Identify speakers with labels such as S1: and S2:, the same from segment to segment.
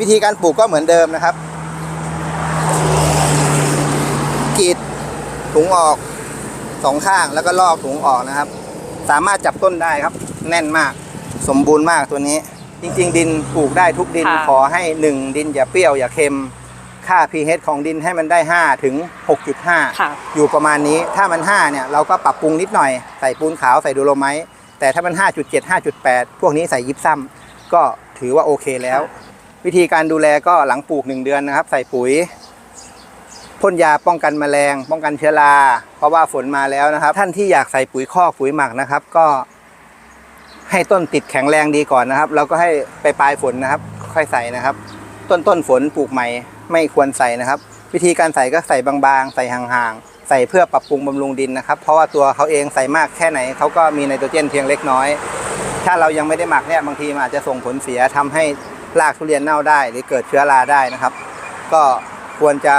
S1: วิธีการปลูกก็เหมือนเดิมนะครับกรีดถุงออกสองข้างแล้วก็ลอกถุงออกนะครับ สามารถจับต้นได้ครับ แน่นมากสมบูรณ์มากตัวนี้ จริง ๆ ดินปลูกได้ทุกดิน
S2: ค่ะ
S1: ขอให้ 1 ดินอย่าเปรี้ยวอย่าเค็ม ค่า pH ของดินให้มันได้ 5 ถึง 6.5
S2: ค่ะ
S1: อยู่ประมาณนี้ถ้ามัน 5 เนี่ย เราก็ปรับปรุงนิดหน่อย ใส่ปูนขาวใส่ดูโลไมต์แต่ถ้ามัน 5.7 5.8 พวกนี้ใส่ยิปซัมก็ถือว่าโอเคแล้ว วิธีการดูแลก็หลังปลูก 1 เดือนนะครับ ใส่ปุ๋ยพ่นยาป้องกันแมลง ป้องกันเชื้อราเพราะว่าฝนมาแล้วนะครับ ท่านที่อยากใส่ปุ๋ยคอกปุ๋ยหมักนะครับ ก็ ให้ต้นติดแข็งแรงดีก่อนนะครับแล้วก็ให้ไปปลายฝนนะครับ ค่อยใส่นะครับ ต้นต้นฝนปลูกใหม่ ไม่ควรใส่นะครับ วิธีการใส่ก็ใส่บางๆ ใส่ห่างๆ ใส่เพื่อปรับปรุงบำรุงดินนะครับ เพราะว่าตัวเขาเองใส่มากแค่ไหนเขาก็มีไนโตรเจนเพียงเล็กน้อย ถ้าเรายังไม่ได้หมักเนี่ยบางทีมันอาจจะส่งผลเสียทำให้ รากทุเรียนเน่าได้ หรือเกิดเชื้อราได้นะครับ ก็ควรจะ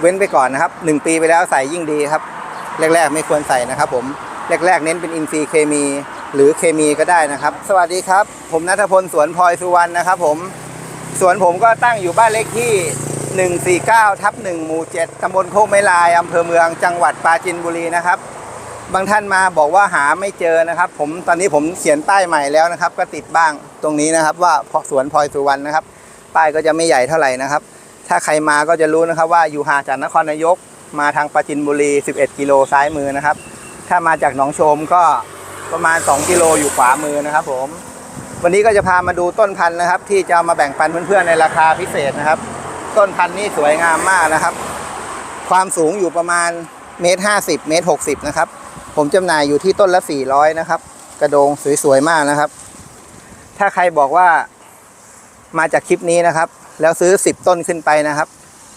S1: เว้นไปก่อนนะครับหนึ่งปีไปแล้วใส่ยิ่งดีครับ แรก ๆ ไม่ควรใส่นะครับ ผมแรก ๆ เน้นเป็นอินทรีย์เคมี หรือเคมีก็ได้นะครับ สวัสดีครับ ผมนัทพลสวนพลอยสุวรรณนะครับ ผมสวนผมก็ตั้งอยู่บ้านเลขที่ 149ทับ1หมู่ 7ตำบลโคกไม้ลายอำเภอเมือง จังหวัดปราจีนบุรีนะครับ บางท่านมาบอกว่าหาไม่เจอนะครับ ผมตอนนี้ผมเขียนป้ายใหม่แล้วนะครับ ก็ติดบ้างตรงนี้นะครับ ว่าสวนพลอยสุวรรณนะครับ ป้ายก็จะไม่ใหญ่เท่าไหร่นะครับ ถ้าใครมาก็จะรู้นะครับว่าอยู่ห่างจากนครนายก มาทางปราจินบุรี 11 กิโลซ้ายมือนะครับ ถ้ามาจากหนองโชมก็ประมาณ 2 กิโลอยู่ขวามือนะครับ ผม วันนี้ก็จะพามาดูต้นพันธุ์นะครับ ที่จะามาแบ่งปันเพื่อนๆในราคาพิเศษนะครับ ต้นพันธุ์นี่สวยงามมากนะครับ ความสูงอยู่ประมาณเมตรห้าสิบเมตรหกสิบนะครับ ผมจำหน่ายอยู่ที่ต้นละ 400 นะครับ กระโดงสวยๆมากนะครับ ถ้าใครบอกว่ามาจากคลิปนี้นะครับ แล้วซื้อ 10 ต้นขึ้นไปนะครับ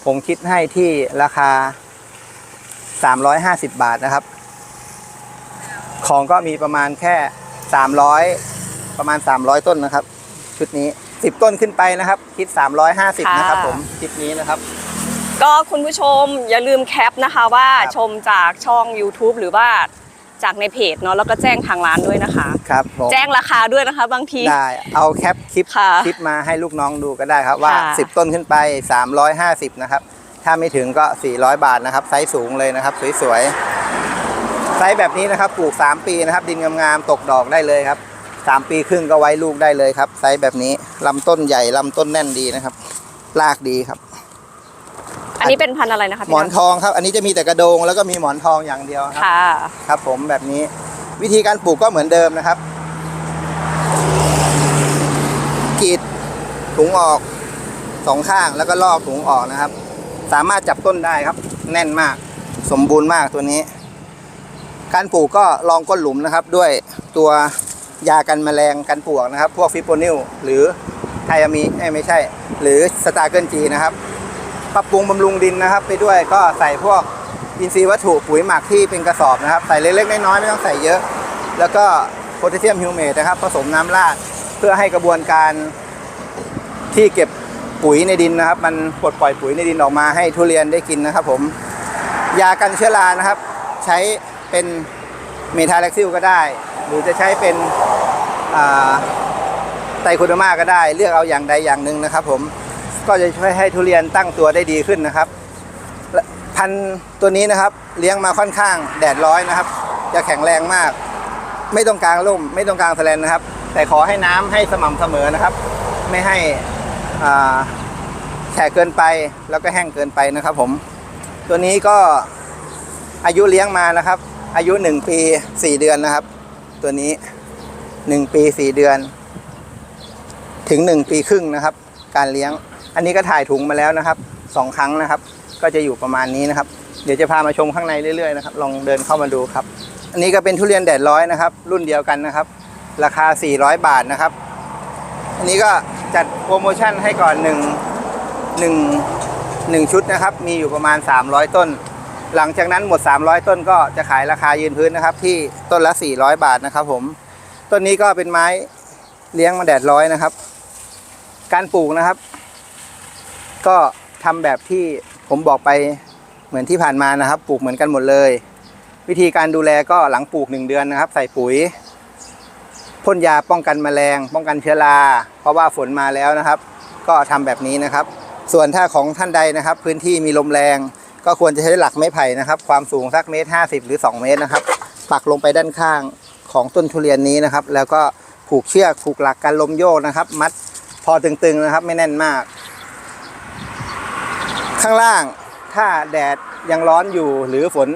S1: ผมคิดให้ที่ราคา 350 บาทนะครับ ของก็มีประมาณแค่ 300 ประมาณ 300 ต้นนะครับ ชุดนี้ 10 ต้นขึ้นไปนะครับ คิด 350 นะครับ
S2: ค่ะ
S1: ผมคลิปนี้นะครับ
S2: ก็คุณผู้ชมอย่าลืมแคปนะคะว่า
S1: ครับ
S2: ชมจากช่อง YouTube หรือว่า จากในเพจเนาะแล้วก็แจ้งทางร้านด้วยนะคะ
S1: ครับผม
S2: แจ้งราคาด้วยนะคะบางที
S1: ได้เอาแคปคลิป
S2: ค่ะ
S1: คลิปมาให้ลูกน้องดูก็ได้ครับว่า
S2: ค่ะ
S1: 10 ต้นขึ้นไป 350 นะครับ ถ้าไม่ถึงก็ 400 บาทนะครับ ไซส์สูงเลยนะครับ สวยๆ ไซส์แบบนี้นะครับปลูก 3 ปีนะครับ ดินงามๆตกดอกได้เลยครับ 3 ปีครึ่งก็ไว้ลูกได้เลยครับ ไซส์แบบนี้ลำต้นใหญ่ลำต้นแน่นดีนะครับรากดีครับ
S2: อันนี้เป็นพันธุ์อะไรนะคะ
S1: ห
S2: พี่
S1: มอน
S2: น้ำ
S1: ทองครับ อันนี้จะมีแต่กระโดงแล้วก็มีหมอนทองอย่างเดียวครับ
S2: ค่ะ
S1: ครับ ผมแบบนี้วิธีการปลูกก็เหมือนเดิมนะครับกรีดถุงออกสองข้างแล้วก็ลอกถุงออกนะครับ สามารถจับต้นได้ครับ แน่นมากสมบูรณ์มากตัวนี้ การปลูกก็ลองก้นหลุมนะครับ ด้วยตัวยากันแมลงกันปลวกนะครับ พวกฟิโปนิลหรือไทอามีเอ้ยไม่ใช่ หรือสตาร์เกิลจีนะครับ ปรับปรุงบำรุงดินนะครับ ไปด้วยก็ใส่พวกอินทรีย์วัตถุปุ๋ยหมักที่เป็นกระสอบนะครับ ใส่เล็กๆน้อยๆไม่ต้องใส่เยอะ แล้วก็โพแทสเซียมฮิวเมตนะครับ ผสมน้ำราดเพื่อให้กระบวนการที่เก็บปุ๋ยในดินนะครับ มันปลดปล่อยปุ๋ยในดินออกมาให้ทุเรียนได้กินนะครับ ผมยากันเชื้อรานะครับ ใช้เป็นเมทาแล็กซิลก็ได้ หรือจะใช้เป็นไตรโคโดมาก็ได้ เลือกเอาอย่างใดอย่างหนึ่งนะครับ ผม ก็จะช่วยให้ทุเรียนตั้งตัวได้ดีขึ้นนะครับ พันตัวนี้นะครับเลี้ยงมาค่อนข้างแดดร้อยนะครับ จะแข็งแรงมาก ไม่ต้องกลางร่ม ไม่ต้องกลางแสลนนะครับ แต่ขอให้น้ำให้สม่ำเสมอนะครับ ไม่ให้อ่าแฉะเกินไปแล้วก็แห้งเกินไปนะครับ ผม ตัวนี้ก็อายุเลี้ยงมานะครับ อายุ 1 ปี 4 เดือนนะครับ ตัวนี้ 1 ปี 4 เดือน ถึง 1 ปีครึ่งนะครับ การเลี้ยง อันนี้ก็ถ่ายถุงมาแล้วนะครับสองครั้งนะครับ ก็จะอยู่ประมาณนี้นะครับ เดี๋ยวจะพามาชมข้างในเรื่อยๆนะครับ ลองเดินเข้ามาดูครับ อันนี้ก็เป็นทุเรียนแดดร้อยนะครับ รุ่นเดียวกันนะครับ ราคา 400 บาทนะครับ อันนี้ก็จัดโปรโมชั่นให้ก่อน1 1 1ชุดนะครับ มีอยู่ประมาณ 300 ต้น หลังจากนั้นหมด 300 ต้นก็จะขายราคายืนพื้นนะครับ ที่ต้นละ 400 บาทนะครับ ผม ต้นนี้ก็เป็นไม้เลี้ยงมาแดดร้อยนะครับ การปลูกนะครับ ก็ทำแบบที่ผมบอกไปเหมือนที่ผ่านมานะครับ ปลูกเหมือนกันหมดเลย วิธีการดูแลก็หลังปลูกหนึ่งเดือนนะครับ ใส่ปุ๋ยพ่นยาป้องกันแมลง ป้องกันเชื้อรา เพราะว่าฝนมาแล้วนะครับ ก็ทำแบบนี้นะครับ ส่วนถ้าของท่านใดนะครับ พื้นที่มีลมแรง ก็ควรจะใช้หลักไม้ไผ่นะครับ ความสูงสักเมตรห้าสิบหรือ 2 เมตรนะครับ ปักลงไปด้านข้างของต้นทุเรียนนี้นะครับ แล้วก็ผูกเชือกผูกหลักกันลมโยกนะครับ มัดพอตึงๆนะครับ ไม่แน่นมาก ข้างล่างถ้าแดดยังร้อนอยู่หรือฝน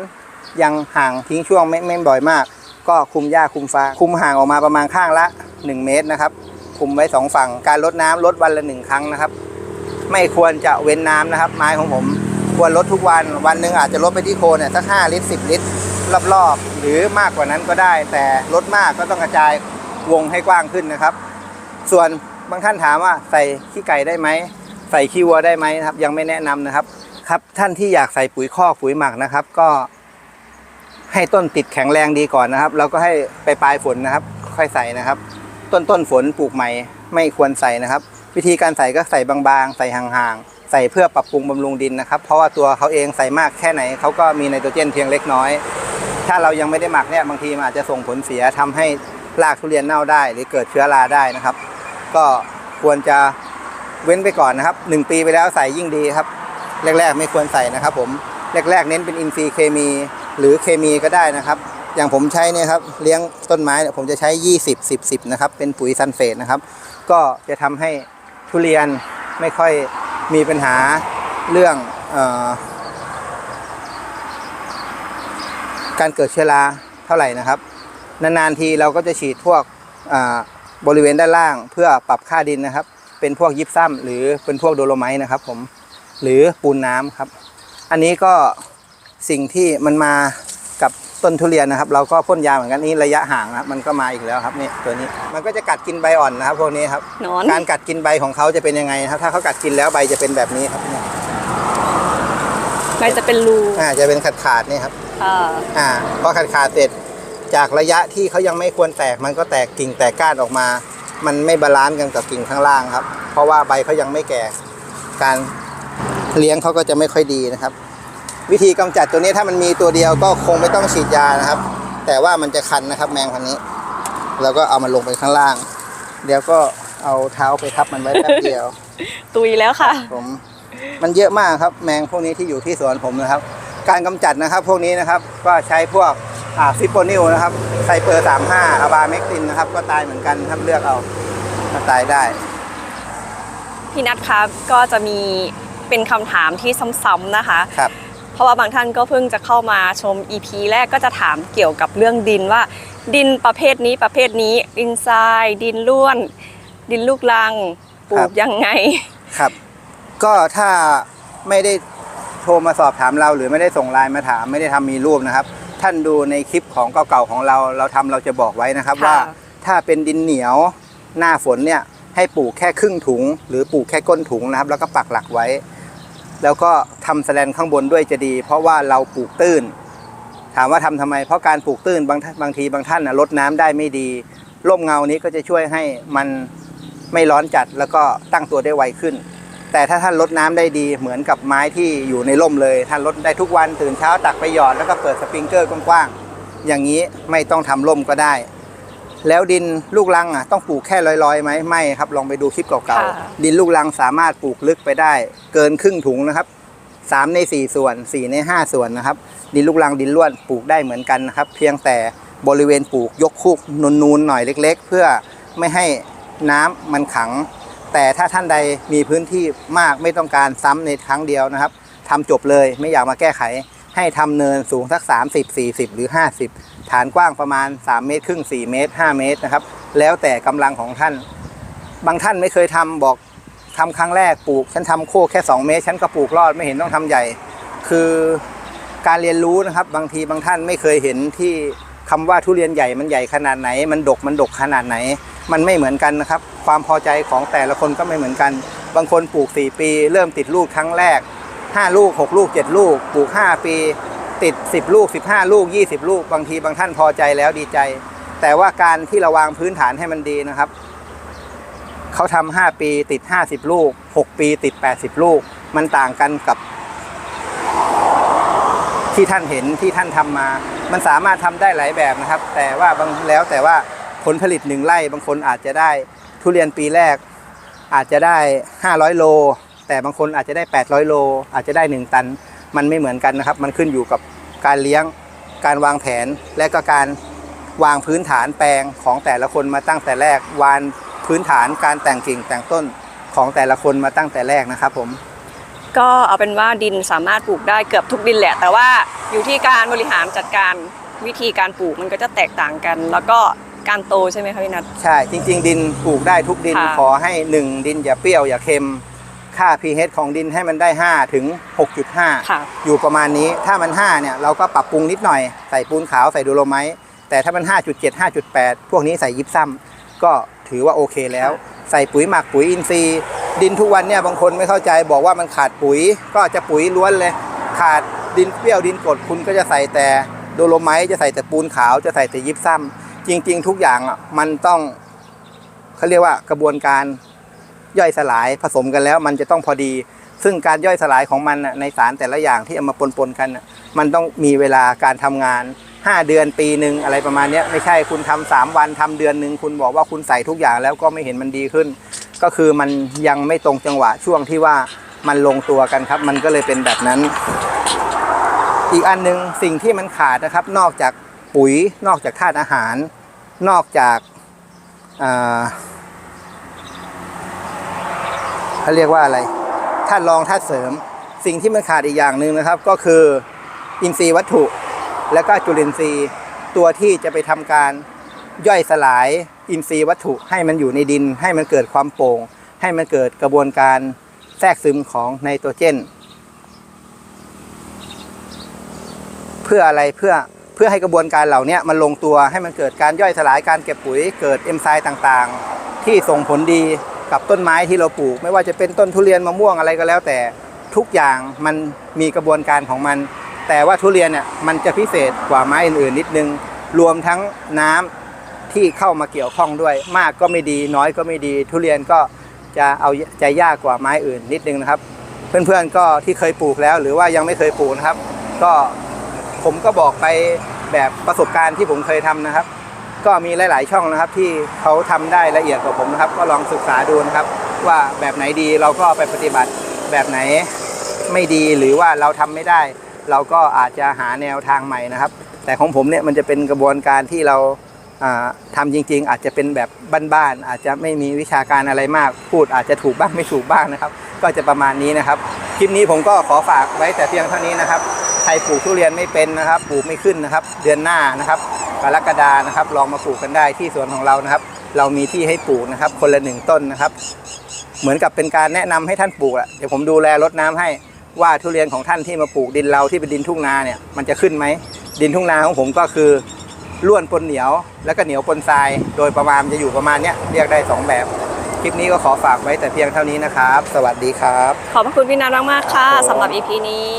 S1: ยังห่างทิ้งช่วงไม่ไม่บ่อยมาก ก็คุมหญ้าคุมฟางคุมห่างออกมาประมาณข้างละ 1 เมตรนะครับ คุมไว้สองฝั่งการลดน้ำลดวันละหนึ่งครั้งนะครับ ไม่ควรจะเว้นน้ำนะครับ ไม้ของผมควรลดทุกวันวันหนึ่งอาจจะลดไปที่โคนเนี่ยสักห้าลิตรสิบลิตรรอบๆ หรือมากกว่านั้นก็ได้ แต่ลดมากก็ต้องกระจายวงให้กว้างขึ้นนะครับ ส่วนบางท่านถามว่าใส่ขี้ไก่ได้ไหม ใส่ขี้วัวได้ไหมนะครับ ยังไม่แนะนำนะครับ ครับท่านที่อยากใส่ปุ๋ยคอกปุ๋ยหมักนะครับ ก็ ให้ต้นติดแข็งแรงดีก่อนนะครับ แล้วก็ให้ไปปลายฝนนะครับ ค่อยใส่นะครับ ต้นต้นฝนปลูกใหม่ ไม่ควรใส่นะครับ วิธีการใส่ก็ใส่บางๆ ใส่ห่างๆ ใส่เพื่อปรับปรุงบำรุงดินนะครับ เพราะว่าตัวเขาเองใส่มากแค่ไหนเขาก็มีไนโตรเจนเพียงเล็กน้อย ถ้าเรายังไม่ได้หมักเนี่ยบางทีมันอาจจะส่งผลเสียทำให้รากทุเรียนเน่าได้ หรือเกิดเชื้อราได้นะครับ ก็ควรจะ เว้นไปก่อนนะครับหนึ่งปีไปแล้วใส่ยิ่งดีครับ แรก ๆ ไม่ควรใส่นะครับ ผมแรก ๆ เน้นเป็นอินทรีย์เคมี หรือเคมีก็ได้นะครับ อย่างผมใช้เนี่ยครับเลี้ยงต้นไม้เนี่ยผมจะใช้ 20 10 10นะครับเป็นปุ๋ยซันเฟตนะครับ ก็จะทำให้ทุเรียนไม่ค่อยมีปัญหาเรื่องออการเกิดเชื้อราเท่าไหร่นะครับ นานๆทีเราก็จะฉีดพวกบริเวณด้านล่างเพื่อปรับค่าดินนะครับ เป็นพวกยิปซัมหรือเป็นพวกโดโลไมต์นะครับ ผมหรือปูนน้ำครับ อันนี้ก็สิ่งที่มันมากับต้นทุเรียนนะครับ เราก็พ่นยาเหมือนกันนี่ระยะห่างนะครับมันก็มาอีกแล้วครับนี่ตัวนี้มันก็จะกัดกินใบอ่อนนะครับพวกนี้ครับ
S2: หนอน
S1: การกัดกินใบของเขาจะเป็นยังไงนะครับ ถ้าเขากัดกินแล้วใบจะเป็นแบบนี้ครับเนี่ย
S2: ใบจะเป็นรู
S1: อ่าจะเป็นขาดขาดๆนี่ครับ
S2: อ่า
S1: อ่าพอขาดขาดๆเสร็จจากระยะที่เขายังไม่ควรแตกมันก็แตกกิ่งแตกก้านออกมา มันไม่บาลานซ์กันกับกิ่งข้างล่างครับ เพราะว่าใบเขายังไม่แก่ การเลี้ยงเขาก็จะไม่ค่อยดีนะครับ วิธีกำจัดตัวนี้ถ้ามันมีตัวเดียวก็คงไม่ต้องฉีดยานะครับ แต่ว่ามันจะคันนะครับ แมงพันนี้ แล้วก็เอามันลงไปข้างล่าง เดี๋ยวก็เอาเท้าไปทับมันไว้แป๊บเดียว
S2: ตุยแล้วค่ะ
S1: ผมมันเยอะมากครับ แมงพวกนี้ที่อยู่ที่สวนผมนะครับ การกำจัดนะครับ พวกนี้นะครับ ก็ใช้พวกอ่า ซิปโปนิลนะครับไซเปอร์สามห้าอาบาเมกตินนะครับ ก็ตายเหมือนกันครับเลือกเอามาตายได้
S2: พี่นัทครับก็จะมีเป็นคำถามที่ซ้ำๆนะคะ
S1: ครับ
S2: เพราะว่าบางท่านก็เพิ่งจะเข้ามาชม EP แรกก็จะถามเกี่ยวกับเรื่องดินว่า ดินประเภทนี้ประเภทนี้ ดินทราย ดินล้วน ดินลูกรังปลู
S1: ครั
S2: ก
S1: บ
S2: ยังไง
S1: ครับ ก็ถ้าไม่ได้โทรมาสอบถามเราหรือไม่ได้ส่งไลน์มาถาม ไม่ได้ทำมีรูปนะครับ ท่านดูในคลิปของเก่าๆของเราเราทำเราจะบอกไว้นะครับ
S2: ค่ะ
S1: ว่าถ้าเป็นดินเหนียวหน้าฝนเนี่ยให้ปลูกแค่ครึ่งถุง หรือปลูกแค่ก้นถุงนะครับ แล้วก็ปักหลักไว้ แล้วก็ทำแสแลนข้างบนด้วยจะดี เพราะว่าเราปลูกตื้น ถามว่าทำทำไม เพราะการปลูกตื้นบางท่านบางทีบางท่านนะลดน้ำได้ไม่ดี ร่มเงานี้ก็จะช่วยให้มันไม่ร้อนจัดแล้วก็ตั้งตัวได้ไวขึ้น แต่ถ้าท่านลดน้ำได้ดีเหมือนกับไม้ที่อยู่ในร่มเลย ท่านลดได้ทุกวันตื่นเช้าตักไปหยอดแล้วก็เปิดสปริงเกอร์กว้างๆอย่างนี้ไม่ต้องทำร่มก็ได้ แล้วดินลูกรังอะต้องปลูกแค่ลอยๆไหมไม่ครับลองไปดูคลิปเก่า
S2: ค่ะ
S1: ๆดินลูกรังสามารถปลูกลึกไปได้ เกินครึ่งถุงนะครับสามในสี่ส่วนสี่ในห้าส่วนนะครับ ดินลูกรังดินล้วนปลูกได้เหมือนกันนะครับ เพียงแต่บริเวณปลูกยกคุกนูนๆหน่อยเล็ก ๆ เพื่อไม่ให้น้ำมันขัง แต่ถ้าท่านใดมีพื้นที่มากไม่ต้องการซ้ำในครั้งเดียวนะครับทำจบเลยไม่อยากมาแก้ไข ให้ทำเนินสูงสัก 30 40 หรือ 50 ฐานกว้างประมาณ 3 เมตรครึ่ง 4 เมตร 5 เมตรนะครับ แล้วแต่กำลังของท่าน บางท่านไม่เคยทำบอกทำครั้งแรกปลูก ฉันทำโคกแค่ 2 เมตร ฉันก็ปลูกรอดไม่เห็นต้องทำใหญ่ คือการเรียนรู้นะครับ บางทีบางท่านไม่เคยเห็นที่คำว่าทุเรียนใหญ่มันใหญ่ขนาดไหน มันดกมันดกขนาดไหน มันไม่เหมือนกันนะครับ ความพอใจของแต่ละคนก็ไม่เหมือนกัน บางคนปลูก 4 ปี เริ่มติดลูกครั้งแรก 5 ลูก 6 ลูก 7 ลูก ปลูก 5 ปี ติด 10 ลูก 15 ลูก 20 ลูก บางทีบางท่านพอใจแล้วดีใจ แต่ว่าการที่เราวางพื้นฐานให้มันดีนะครับเขาทำ5ปีติด 50 ลูก 6 ปีติด 80 ลูก มันต่างกันกับ ที่ท่านเห็นที่ท่านทำมา มันสามารถทำได้หลายแบบนะครับ แต่ว่าบางแล้วแต่ว่า ผลผลิตหนึ่งไร่บางคนอาจจะได้ทุเรียนปีแรก อาจจะได้ 500 โล แต่บางคนอาจจะได้ 800 โล อาจจะได้ 1 ตัน มันไม่เหมือนกันนะครับ มันขึ้นอยู่กับการเลี้ยงการวางแผนและก็การวางพื้นฐานแปลงของแต่ละคนมาตั้งแต่แรกวางพื้นฐานการแต่งกิ่งแต่งต้นของแต่ละคนมาตั้งแต่แรกนะครับผม
S2: ก็เอาเป็นว่าดินสามารถปลูกได้เกือบทุกดินแหละ แต่ว่าอยู่ที่การบริหารจัดการวิธีการปลูกมันก็จะแตกต่างกัน แล้วก็ การโตใช่ไหมคะพี่นัท
S1: ใช่ จริง ๆ ดินปลูกได้ทุกดิน
S2: ค่ะ
S1: ขอให้ 1 ดินอย่าเปรี้ยวอย่าเค็ม ค่า pH ของดินให้มันได้ 5 ถึง6.5
S2: ค่ะ
S1: อยู่ประมาณนี้ถ้ามัน 5 เนี่ย เราก็ปรับปรุงนิดหน่อย ใส่ปูนขาวใส่ดูโลไมต์แต่ถ้ามัน 5.7 5.8 พวกนี้ใส่ยิปซัมก็ถือว่าโอเคแล้ว ใส่ปุ๋ยหมักปุ๋ยอินทรีย์ ดินทุกวันเนี่ยบางคนไม่เข้าใจบอกว่ามันขาดปุ๋ยก็จะปุ๋ยล้วนเลย ขาดดินเปรี้ยวดินกรดคุณก็จะใส่แต่โดโลไมต์จะใส่แต่ปูนขาวจะใส่แต่ยิปซัม จริง ๆ ทุกอย่างอะมันต้องเขาเรียกว่ากระบวนการย่อยสลายผสมกันแล้ว มันจะต้องพอดี ซึ่งการย่อยสลายของมันในสารแต่ละอย่างที่เอามาปนๆกันมันต้องมีเวลาการทำงาน 5 เดือนปีหนึ่งอะไรประมาณนี้ไม่ใช่คุณทำสามวันทำเดือนหนึ่งคุณบอกว่าคุณใส่ทุกอย่างแล้วก็ไม่เห็นมันดีขึ้น ก็คือมันยังไม่ตรงจังหวะช่วงที่ว่ามันลงตัวกันครับ มันก็เลยเป็นแบบนั้น อีกอันหนึ่งสิ่งที่มันขาดนะครับ นอกจาก ปุ๋ย นอกจากธาตุอาหาร นอกจากเขาเรียกว่าอะไรธาตุรองธาตุเสริม สิ่งที่มันขาดอีกอย่างหนึ่งนะครับ ก็คืออินทรีย์วัตถุ และก็จุลินทรีย์ตัวที่จะไปทำการย่อยสลายอินทรีย์วัตถุให้มันอยู่ในดิน ให้มันเกิดความโปร่ง ให้มันเกิดกระบวนการแทรกซึมของไนโตรเจน เพื่ออะไรเพื่อ เพื่อให้กระบวนการเหล่านี้มันลงตัวให้มันเกิดการย่อยสลายการเก็บปุ๋ยเกิดเอนไซม์ต่างๆ ที่ส่งผลดีกับต้นไม้ที่เราปลูก ไม่ว่าจะเป็นต้นทุเรียนมะม่วงอะไรก็แล้ว แต่ทุกอย่างมันมีกระบวนการของมัน แต่ว่าทุเรียนเนี่ยมันจะพิเศษกว่าไม้อื่นๆ นิดนึง รวมทั้งน้ำที่เข้ามาเกี่ยวข้องด้วย มากก็ไม่ดีน้อยก็ไม่ดี ทุเรียนก็จะเอาใจยากกว่าไม้อื่นนิดนึงนะครับ เพื่อนๆก็ที่เคยปลูกแล้ว หรือว่ายังไม่เคยปลูกนะครับ ก็ ผมก็บอกไปแบบประสบการณ์ที่ผมเคยทำนะครับ ก็มีหลาย ๆ ช่องนะครับ ที่เขาทำได้ละเอียดกว่าผมนะครับ ก็ลองศึกษาดูนะครับ ว่าแบบไหนดีเราก็ไปปฏิบัติแบบไหนไม่ดีหรือว่าเราทำไม่ได้ เราก็อาจจะหาแนวทางใหม่นะครับ แต่ของผมเนี่ยมันจะเป็นกระบวนการที่เราอ่าทำจริง ๆ อาจจะเป็นแบบบ้านๆอาจจะไม่มีวิชาการอะไรมาก พูดอาจจะถูกบ้างไม่ถูกบ้างนะครับ ก็จะประมาณนี้นะครับคลิปนี้ผมก็ขอฝากไว้แต่เพียงเท่านี้นะครับ ใครปลูกทุเรียนไม่เป็นนะครับ ปลูกไม่ขึ้นนะครับ เดือนหน้านะครับกรกฎานะครับ ลองมาปลูกกันได้ที่สวนของเรานะครับ เรามีที่ให้ปลูกนะครับ คนละหนึ่งต้นนะครับ เหมือนกับเป็นการแนะนำให้ท่านปลูกอะเดี๋ยวผมดูแลรดน้ำให้ว่าทุเรียนของท่านที่มาปลูกดินเราที่เป็นดินทุ่งนาเนี่ยมันจะขึ้นไหมดินทุ่งนาของผมก็คือล้วนปนเหนียว แล้วก็เหนียวปนทราย โดยประมาณจะอยู่ประมาณเนี้ยเรียกได้สองแบบคลิปนี้ก็ขอฝากไว้แต่เพียงเท่านี้นะครับ สวัสดีครับ
S2: ขอบพระคุณพี่นัทมากๆค่ะ
S1: ครับผม
S2: สำหรับ EP นี้